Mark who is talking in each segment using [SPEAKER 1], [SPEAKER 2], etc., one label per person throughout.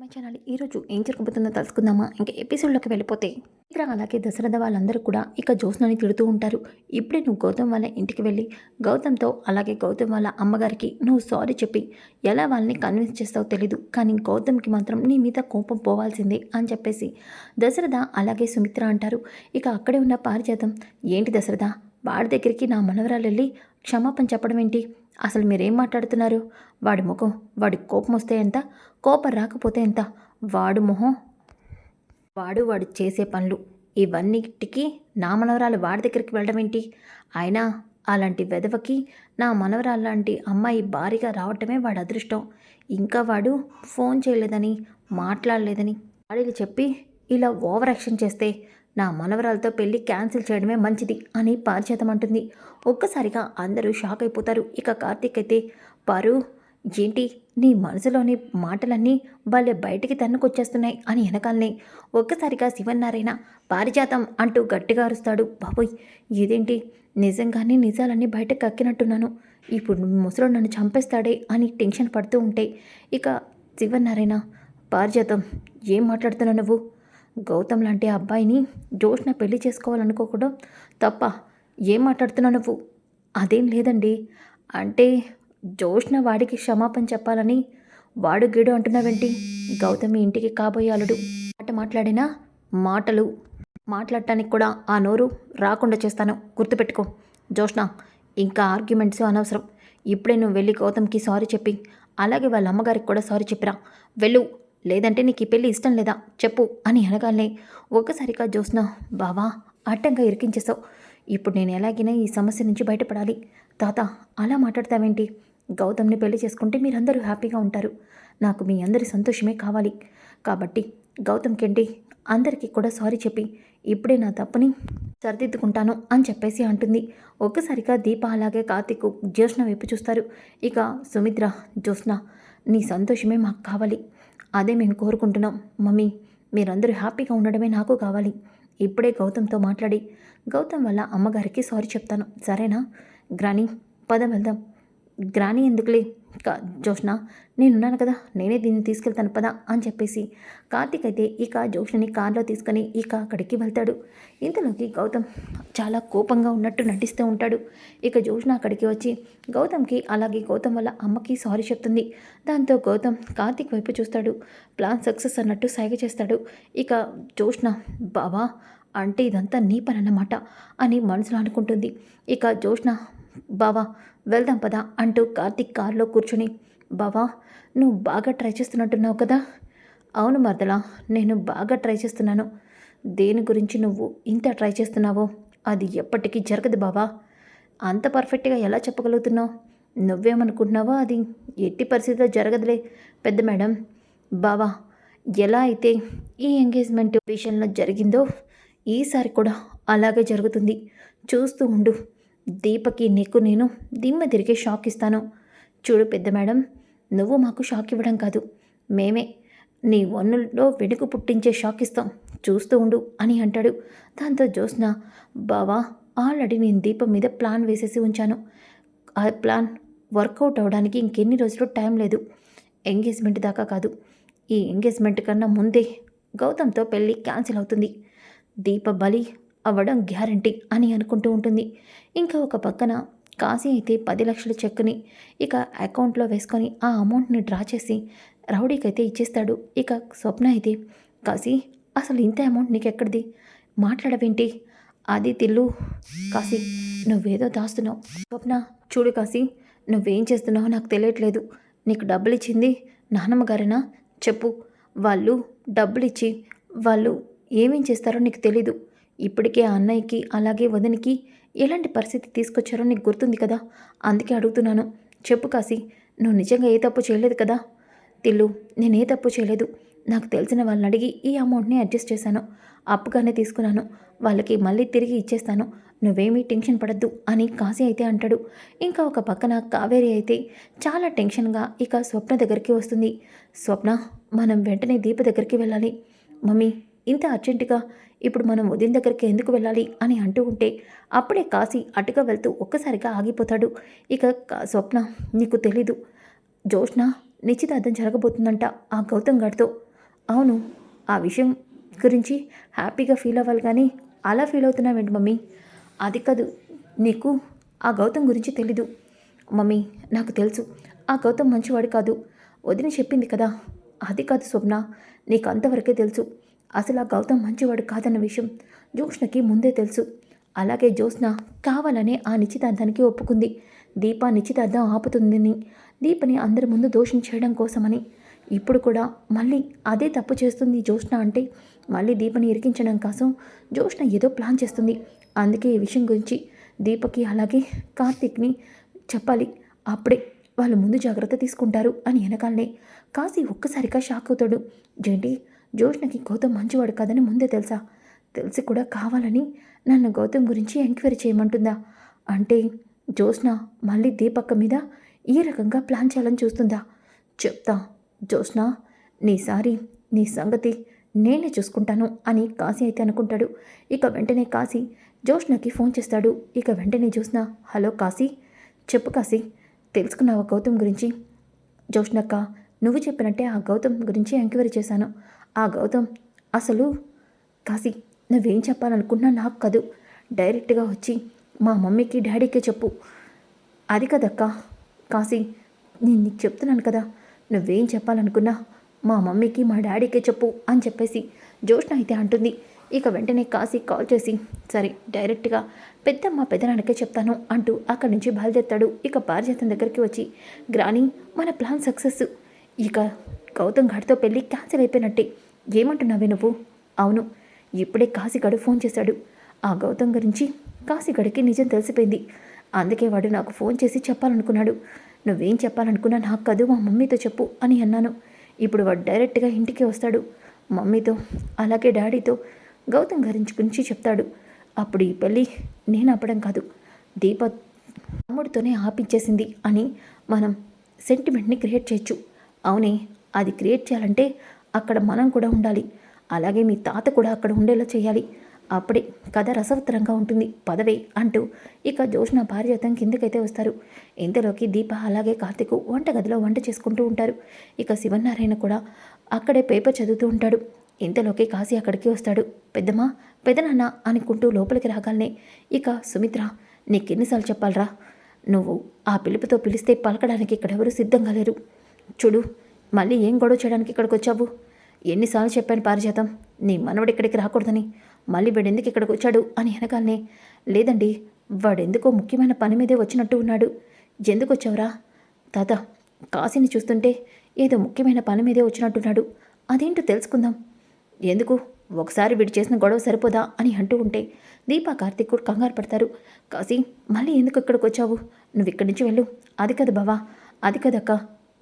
[SPEAKER 1] My channel ఈరోజు ఏం జరగబోతుందో తెలుసుకుందామా? ఇంకా ఎపిసోడ్లోకి వెళ్ళిపోతే ఇక్కడ అలాగే దశరథ వాళ్ళందరూ కూడా ఇక జ్యోత్స్నని తిడుతూ ఉంటారు. ఇప్పుడే నువ్వు గౌతమ్ వాళ్ళ ఇంటికి వెళ్ళి గౌతమ్తో అలాగే గౌతమ్ వాళ్ళ అమ్మగారికి నువ్వు సారీ చెప్పి ఎలా వాళ్ళని కన్విన్స్ చేస్తావో తెలీదు. కానీ గౌతమ్కి మాత్రం నీ మీద కోపం పోవాల్సిందే అని చెప్పేసి దశరథ అలాగే సుమిత్ర అంటారు. ఇక అక్కడే ఉన్న పారిజాతం ఏంటి దశరథ వాడి దగ్గరికి నా మనవరాలు వెళ్ళి క్షమాపణ చెప్పడం ఏంటి? అసలు మీరేం మాట్లాడుతున్నారు? వాడి ముఖం వాడి కోపం వస్తే ఎంత? కోపం రాకపోతే ఎంత? వాడు మొహం? వాడు వాడు చేసే పనులు. ఇవన్నిటికీ నా మనవరాలు వాడి దగ్గరికి వెళ్ళడం ఏంటి? అయినా అలాంటి వెధవకి నా మనవరాలు లాంటి అమ్మాయి భారీగా రావటమే వాడి అదృష్టం. ఇంకా వాడు ఫోన్ చేయలేదని మాట్లాడలేదని వాడికి చెప్పి ఇలా ఓవర్ యాక్షన్ చేస్తే నా మనవరాలతో పెళ్ళి క్యాన్సిల్ చేయడమే మంచిది అని పారిచేతమంటుంది. ఒక్కసారిగా అందరూ షాక్ అయిపోతారు. ఇక కార్తీక్ అయితే పారు ఏంటి? నీ మనసులోని మాటలన్నీ వాళ్ళే బయటికి తన్నుకొచ్చేస్తున్నాయి అని వెనకాలనే. ఒక్కసారిగా శివన్నారాయణ పారిజాతం అంటూ గట్టిగా అరుస్తాడు. బాబోయ్ ఇదేంటి? నిజంగానే నిజాలన్నీ బయటకు కక్కినట్టున్నాను. ఇప్పుడు ముసలో నన్ను చంపేస్తాడే అని టెన్షన్ పడుతూ ఉంటే ఇక శివన్నారాయణ పారిజాతం ఏం మాట్లాడుతున్నావు నువ్వు? గౌతమ్ లాంటి అబ్బాయిని జోష్న పెళ్ళి చేసుకోవాలనుకోకూడదు తప్ప ఏం మాట్లాడుతున్నావు నువ్వు? అదేం లేదండి. అంటే జోష్న వాడికి క్షమాపణ చెప్పాలని వాడు గీడు అంటున్నావేంటి? గౌతమి ఇంటికి కాబోయే అలుడు మాట మాట్లాడినా మాటలు. మాట్లాడటానికి కూడా ఆ నోరు రాకుండా చేస్తాను. గుర్తుపెట్టుకో జోష్న ఇంకా ఆర్గ్యుమెంట్స్ అనవసరం. ఇప్పుడే నువ్వు వెళ్ళి గౌతమ్కి సారీ చెప్పి అలాగే వాళ్ళ అమ్మగారికి కూడా సారీ చెప్పిరా. వెళ్ళు లేదంటే నీకు ఈ పెళ్ళి ఇష్టం లేదా? చెప్పు అని అనగానే ఒక్కసారిగా జోస్న బావా అడ్డంగా ఇరికించేసావు ఇప్పుడు నేను ఎలాగైనా ఈ సమస్య నుంచి బయటపడాలి. తాత అలా మాట్లాడతావేంటి? గౌతమ్ని పెళ్ళి చేసుకుంటే మీరందరూ హ్యాపీగా ఉంటారు. నాకు మీ అందరి సంతోషమే కావాలి. కాబట్టి గౌతమ్కేంటి? అందరికీ కూడా సారీ చెప్పి ఇప్పుడే నా తప్పుని సరిదిద్దుకుంటాను అని చెప్పేసి అంటుంది. ఒక్కసారిగా దీప అలాగే కార్తీక్ జ్యోత్స్న వైపు చూస్తారు. ఇక సుమిత్ర జ్యోత్స్న నీ సంతోషమే మాకు కావాలి. అదే మేము కోరుకుంటున్నాం. మమ్మీ మీరందరూ హ్యాపీగా ఉండడమే నాకు కావాలి. ఇప్పుడే గౌతమ్తో మాట్లాడి గౌతమ్ వల్ల అమ్మగారికి సారీ చెప్తాను. సరేనా? గ్రాని పద వెళ్దాం. గ్రాని ఎందుకులే? కా జోష్న నేనున్నాను కదా నేనే దీన్ని తీసుకెళ్తాను పద అని చెప్పేసి. కార్తీక్ అయితే ఇక జోష్ణని కార్లో తీసుకొని ఇక అక్కడికి వెళ్తాడు. ఇంతలోకి గౌతమ్ చాలా కోపంగా ఉన్నట్టు నటిస్తూ ఉంటాడు. ఇక జోష్ణ అక్కడికి వచ్చి గౌతమ్కి అలాగే గౌతమ్ వల్ల అమ్మకి సారీ చెప్తుంది. దాంతో గౌతమ్ కార్తీక్ వైపు చూస్తాడు. ప్లాన్ సక్సెస్ అన్నట్టు సైగ చేస్తాడు. ఇక జోష్ణ బావా అంటే ఇదంతా నీ పని అన్నమాట అని మనసులో అనుకుంటుంది. ఇక జోష్ణ బావా వెళ్దాం పదా అంటూ కార్తీక్ కారులో కూర్చుని బావా నువ్వు బాగా ట్రై చేస్తున్నట్టున్నావు కదా? అవును మరదలా నేను బాగా ట్రై చేస్తున్నాను. దేని గురించి నువ్వు ఇంత ట్రై చేస్తున్నావో అది ఎప్పటికీ జరగదు బావా. అంత పర్ఫెక్ట్గా ఎలా చెప్పగలుగుతున్నావు? నువ్వేమనుకుంటున్నావో అది ఎట్టి పరిస్థితిలో జరగదులే పెద్ద మేడం. బావా ఎలా అయితే ఈ ఎంగేజ్మెంట్ విషయంలో జరిగిందో ఈసారి కూడా అలాగే జరుగుతుంది. చూస్తూ ఉండు. దీపకి నీకు నేను దిమ్మ తిరిగి షాక్ ఇస్తాను. చూడు పెద్ద మేడం నువ్వు మాకు షాక్ ఇవ్వడం కాదు. మేమే నీ వన్నుల్లో వెనుక పుట్టించే షాక్ ఇస్తాం. చూస్తూ ఉండు అని అంటాడు. దాంతో జ్యోత్స్న బావా ఆల్రెడీ నేను దీపం మీద ప్లాన్ వేసేసి ఉంచాను. ఆ ప్లాన్ వర్కౌట్ అవ్వడానికి ఇంకెన్ని రోజులు టైం లేదు. ఎంగేజ్మెంట్ దాకా కాదు. ఈ ఎంగేజ్మెంట్ కన్నా ముందే గౌతమ్తో పెళ్ళి క్యాన్సిల్ అవుతుంది. దీప బలి అవ్వడం గ్యారంటీ అని అనుకుంటూ ఉంటుంది. ఇంకా ఒక పక్కన కాశీ అయితే పది లక్షల చెక్కుని ఇక అకౌంట్లో వేసుకొని ఆ అమౌంట్ని డ్రా చేసి రౌడీకి అయితే ఇచ్చేస్తాడు. ఇక స్వప్న అయితే కాశీ అసలు ఇంత అమౌంట్ నీకు ఎక్కడిది మాట్లాడవేంటి? అది తిల్లు కాశీ నువ్వేదో దాస్తున్నావు. స్వప్న చూడు కాశీ నువ్వేం చేస్తున్నావో నాకు తెలియట్లేదు. నీకు డబ్బులు ఇచ్చింది నానమ్మ గారేనా? చెప్పు. వాళ్ళు డబ్బులు ఇచ్చి వాళ్ళు ఏమేం చేస్తారో నీకు తెలీదు. ఇప్పటికే ఆ అన్నయ్యకి అలాగే వదినికి ఎలాంటి పరిస్థితి తీసుకొచ్చారో నీకు గుర్తుంది కదా? అందుకే అడుగుతున్నాను. చెప్పు కాసి నువ్వు నిజంగా ఏ తప్పు చేయలేదు కదా? తిల్లు నేను ఏ తప్పు చేయలేదు. నాకు తెలిసిన వాళ్ళని అడిగి ఈ అమౌంట్ని అడ్జస్ట్ చేశాను. అప్పుగానే తీసుకున్నాను. వాళ్ళకి మళ్ళీ తిరిగి ఇచ్చేస్తాను. నువ్వేమీ టెన్షన్ పడద్దు అని కాశీ అయితే అంటాడు. ఇంకా ఒక పక్కన కావేరి అయితే చాలా టెన్షన్గా ఇక స్వప్న దగ్గరికి వస్తుంది. స్వప్న మనం వెంటనే దీప దగ్గరికి వెళ్ళాలి. మమ్మీ ఇంత అర్జెంటుగా ఇప్పుడు మనం ఉదయం దగ్గరికి ఎందుకు వెళ్ళాలి అని అంటూ ఉంటే అప్పుడే కాశీ అటుగా వెళ్తూ ఒక్కసారిగా ఆగిపోతాడు. ఇక స్వప్న నీకు తెలీదు. జోష్న నిశ్చితార్థం జరగబోతుందంట ఆ గౌతమ్ గడితో అవును ఆ విషయం గురించి హ్యాపీగా ఫీల్ అవ్వాలి కానీ అలా ఫీల్ అవుతున్నావేంటి మమ్మీ? అది కాదు నీకు ఆ గౌతమ్ గురించి తెలీదు. మమ్మీ నాకు తెలుసు. ఆ గౌతమ్ మంచివాడు కాదు. వదిన చెప్పింది కదా. అది కాదు స్వప్న నీకు అంతవరకే తెలుసు. అసలు ఆ గౌతమ్ మంచివాడు కాదన్న విషయం జ్యోష్ణకి ముందే తెలుసు. అలాగే జ్యోత్స్న కావాలనే ఆ నిశ్చితార్థానికి ఒప్పుకుంది. దీప నిశ్చితార్థం ఆపుతుందని దీపని అందరి ముందు దోషం చేయడం కోసమని. ఇప్పుడు కూడా మళ్ళీ అదే తప్పు చేస్తుంది జ్యోష్ణ అంటే మళ్ళీ దీపని ఇరికించడం కోసం జ్యోష్ణ ఏదో ప్లాన్ చేస్తుంది. అందుకే ఈ విషయం గురించి దీపకి అలాగే కార్తీక్ని చెప్పాలి. అప్పుడే వాళ్ళు ముందు జాగ్రత్త తీసుకుంటారు అని వెనకాలనే కాశీ ఒక్కసారిగా షాక్ అవుతాడు. జేంటి జోష్నకి గౌతమ్ మంచివాడు కాదని ముందే తెలుసా? తెలిసి కూడా కావాలని నన్ను గౌతమ్ గురించి ఎంక్వైరీ చేయమంటుందా? అంటే జ్యోత్స్న మళ్ళీ దీపక్క మీద ఈ రకంగా ప్లాన్ చేయాలని చూస్తుందా? చెప్తా జ్యోత్స్న నీసారి నీ సంగతి నేనే చూసుకుంటాను అని కాశీ అయితే అనుకుంటాడు. ఇక వెంటనే కాశీ జోష్నకి ఫోన్ చేస్తాడు. ఇక వెంటనే జ్యోత్స్న హలో కాశీ చెప్పు కాశీ తెలుసుకున్నావా గౌతమ్ గురించి? జోష్నక్క నువ్వు చెప్పినట్టే ఆ గౌతమ్ గురించి ఎంక్వైరీ చేశాను. ఆ గౌతమ్ అసలు కాశీ నువ్వేం చెప్పాలనుకున్నా నాకు కదు. డైరెక్ట్గా వచ్చి మా మమ్మీకి డాడీకే చెప్పు. అది కదక్క. కాశీ నేను నీకు చెప్తున్నాను కదా. నువ్వేం చెప్పాలనుకున్నా మా మమ్మీకి మా డాడీకే చెప్పు అని చెప్పేసి జోష్ణ అయితే అంటుంది. ఇక వెంటనే కాశీ కాల్ చేసి సరే డైరెక్ట్గా పెద్దమ్మ పెద్దనాన్నకే చెప్తాను అంటూ అక్కడి నుంచి బయలుదేరుతాడు. ఇక పారిజాతం దగ్గరికి వచ్చి గ్రాని మన ప్లాన్ సక్సెస్. ఇక గౌతమ్ గారితో పెళ్ళి క్యాన్సిల్ అయిపోయినట్టే. ఏమంటున్నావే నువ్వు? అవును ఇప్పుడే కాశీగడు ఫోన్ చేశాడు. ఆ గౌతమ్ గురించి కాశీగడికి నిజం తెలిసిపోయింది. అందుకే వాడు నాకు ఫోన్ చేసి చెప్పాలనుకున్నాడు. నువ్వేం చెప్పాలనుకున్నా నాకు కాదు మా మమ్మీతో చెప్పు అని అన్నాను. ఇప్పుడు వాడు డైరెక్ట్గా ఇంటికి వస్తాడు. మమ్మీతో అలాగే డాడీతో గౌతమ్ గురించి గురించి చెప్తాడు. అప్పుడు ఈ పెళ్ళి నేను ఆపడం కాదు. దీప తమ్ముడితోనే ఆపించేసింది అని మనం సెంటిమెంట్ని క్రియేట్ చేయొచ్చు. అవునే అది క్రియేట్ చేయాలంటే అక్కడ మనం కూడా ఉండాలి. అలాగే మీ తాత కూడా అక్కడ ఉండేలా చేయాలి. అప్పుడే కథ రసవత్తరంగా ఉంటుంది. పదవే అంటూ ఇక జోష్న భార్యతం కిందకైతే వస్తారు. ఇంతలోకి దీప అలాగే కార్తీక్ వంటగదిలో వంట చేసుకుంటూ ఉంటారు. ఇక శివనారాయణ కూడా అక్కడే పేపర్ చదువుతూ ఉంటాడు. ఇంతలోకి కాశీ అక్కడికి వస్తాడు. పెద్దమ్మా పెదనాన్న అనుకుంటూ లోపలికి రాగాలనే ఇక సుమిత్ర నీకెన్నిసార్లు చెప్పాలరా? నువ్వు ఆ పిలుపుతో పిలిస్తే పలకడానికి ఇక్కడెవరూ సిద్ధంగా లేరు. చూడు మళ్ళీ ఏం గొడవ చేయడానికి ఇక్కడికి వచ్చావు? ఎన్నిసార్లు చెప్పాను పారిజాతం నీ మనవడు ఇక్కడికి రాకూడదని మళ్ళీ వీడెందుకు ఇక్కడికి వచ్చాడు అని అనగానే లేదండి వాడెందుకో ముఖ్యమైన పని మీదే వచ్చినట్టు ఉన్నాడు. ఎందుకు వచ్చావురా? తాత కాశీని చూస్తుంటే ఏదో ముఖ్యమైన పని మీదే వచ్చినట్టున్నాడు అదేంటో తెలుసుకుందాం. ఎందుకు? ఒకసారి వీడు చేసిన గొడవ సరిపోదా అని అంటూ ఉంటే దీపా కార్తీక్ కూడా కంగారు పడతారు. కాశీ మళ్ళీ ఎందుకు ఇక్కడికి వచ్చావు? నువ్వు ఇక్కడి నుంచి వెళ్ళు. అది కదా బావా అది కదక్క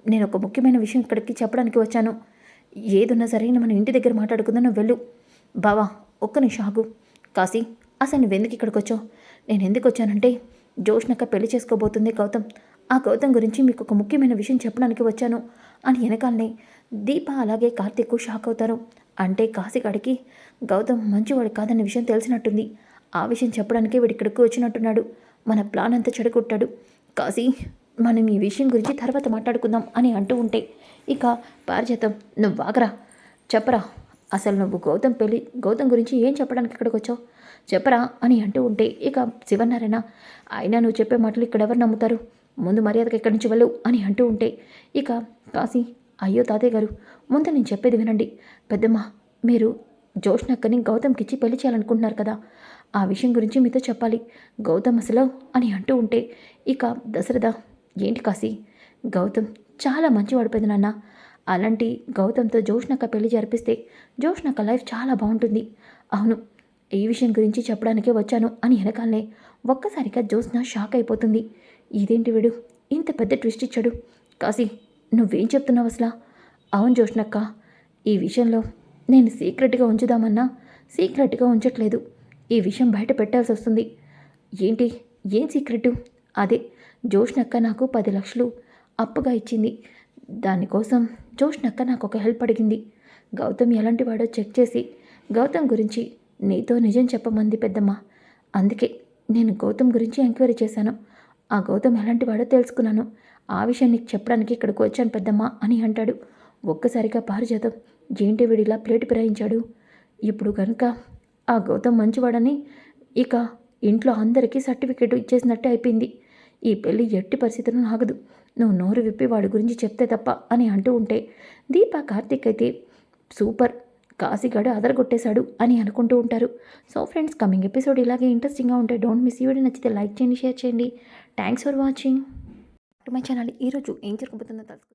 [SPEAKER 1] నేను ఒక ముఖ్యమైన విషయం ఇక్కడికి చెప్పడానికి వచ్చాను. ఏదున్నా సరే మనం ఇంటి దగ్గర మాట్లాడుకుందాను వెళ్ళు. బావా ఒక్క నిమిషం ఆగు. కాశీ అసలు నువ్వెందుకు ఇక్కడికి వచ్చావు నేను ఎందుకు వచ్చానంటే జోష్నక్క పెళ్ళి చేసుకోబోతుంది గౌతమ్. ఆ గౌతమ్ గురించి మీకు ఒక ముఖ్యమైన విషయం చెప్పడానికి వచ్చాను. అని వెనకాలనే దీప అలాగే కార్తీక్ షాక్ అవుతారు. అంటే కాశీగాడికి గౌతమ్ మంచివాడు కాదన్న విషయం తెలిసినట్టుంది. ఆ విషయం చెప్పడానికే వీడి ఇక్కడికి వచ్చినట్టున్నాడు. మన ప్లాన్ అంతా చెడగొట్టాడు. కాశీ మనం ఈ విషయం గురించి తర్వాత మాట్లాడుకుందాం అని అంటూ ఉంటే ఇక పారిజాతం నువ్వు వాగరా చెప్పరా. అసలు నువ్వు గౌతమ్ పెళ్ళి గౌతమ్ గురించి ఏం చెప్పడానికి ఇక్కడికి వచ్చావు? చెప్పరా అని అంటూ ఉంటే ఇక శివనారాయణ అయినా నువ్వు చెప్పే మాటలు ఇక్కడ ఎవరు నమ్ముతారు? ముందు మర్యాదకి ఇక్కడి నుంచి వెళ్ళు అని అంటూ ఉంటే ఇక కాశీ అయ్యో తాతయ్య గారు ముందు నేను చెప్పేది వినండి. పెద్దమ్మ మీరు జోష్నక్కని గౌతమ్కిచ్చి పెళ్ళి చేయాలనుకుంటున్నారు కదా ఆ విషయం గురించి మీతో చెప్పాలి. గౌతమ్ అసలు అని అంటూ ఉంటే ఇక దశరథ ఏంటి కాశీ? గౌతమ్ చాలా మంచివాడు పెద్ద నాన్న. అలాంటి గౌతమ్తో జోష్నక్క పెళ్ళి జరిపిస్తే జోష్నక్క లైఫ్ చాలా బాగుంటుంది. అవును ఈ విషయం గురించి చెప్పడానికే వచ్చాను అని వెనకాలనే ఒక్కసారిగా జోష్న షాక్ అయిపోతుంది. ఇదేంటి వీడు? ఇంత పెద్ద ట్విస్ట్ ఇచ్చాడు. కాశీ నువ్వేం చెప్తున్నావు అసలా? అవును జోష్నక్క ఈ విషయంలో నేను సీక్రెట్గా ఉంచుదామన్నా సీక్రెట్గా ఉంచట్లేదు. ఈ విషయం బయట పెట్టాల్సి వస్తుంది ఏంటి? ఏం సీక్రెట్? అదే జోష్నక్క నాకు పది లక్షలు అప్పుగా ఇచ్చింది. దానికోసం జోష్నక్క నాకు ఒక హెల్ప్ అడిగింది. గౌతమ్ ఎలాంటి వాడో చెక్ చేసి గౌతమ్ గురించి నీతో నిజం చెప్పమంది పెద్దమ్మ. అందుకే నేను గౌతమ్ గురించి ఎంక్వైరీ చేశాను. ఆ గౌతమ్ ఎలాంటి వాడో తెలుసుకున్నాను. ఆ విషయం నీకు చెప్పడానికి ఇక్కడికి వచ్చాను పెద్దమ్మ అని అంటాడు. ఒక్కసారిగా పారిజాతం ఏంటి వీడిలా ప్లేట్ పిరాయించాడు. ఇప్పుడు కనుక ఆ గౌతమ్ మంచివాడని ఇక ఇంట్లో అందరికీ సర్టిఫికేట్ ఇచ్చేసినట్టే అయిపోయింది. ఈ పెళ్ళి ఎట్టి పరిస్థితులను ఆగదు. నువ్వు నోరు విప్పి వాడి గురించి చెప్తే తప్ప అని అంటూ ఉంటే దీప కార్తీక్ అయితే సూపర్. కాశీగాడు అదరగొట్టేశాడు అని అనుకుంటూ ఉంటారు. సో ఫ్రెండ్స్ కమింగ్ ఎపిసోడ్ ఇలాగే ఇంట్రెస్టింగ్గా ఉంటే డోంట్ మిస్ ఈ వీడియో నచ్చితే లైక్ చేయండి షేర్ చేయండి. Thanks for watching my channel ఈరోజు ఏం జరగబోతుందో తెలుసు.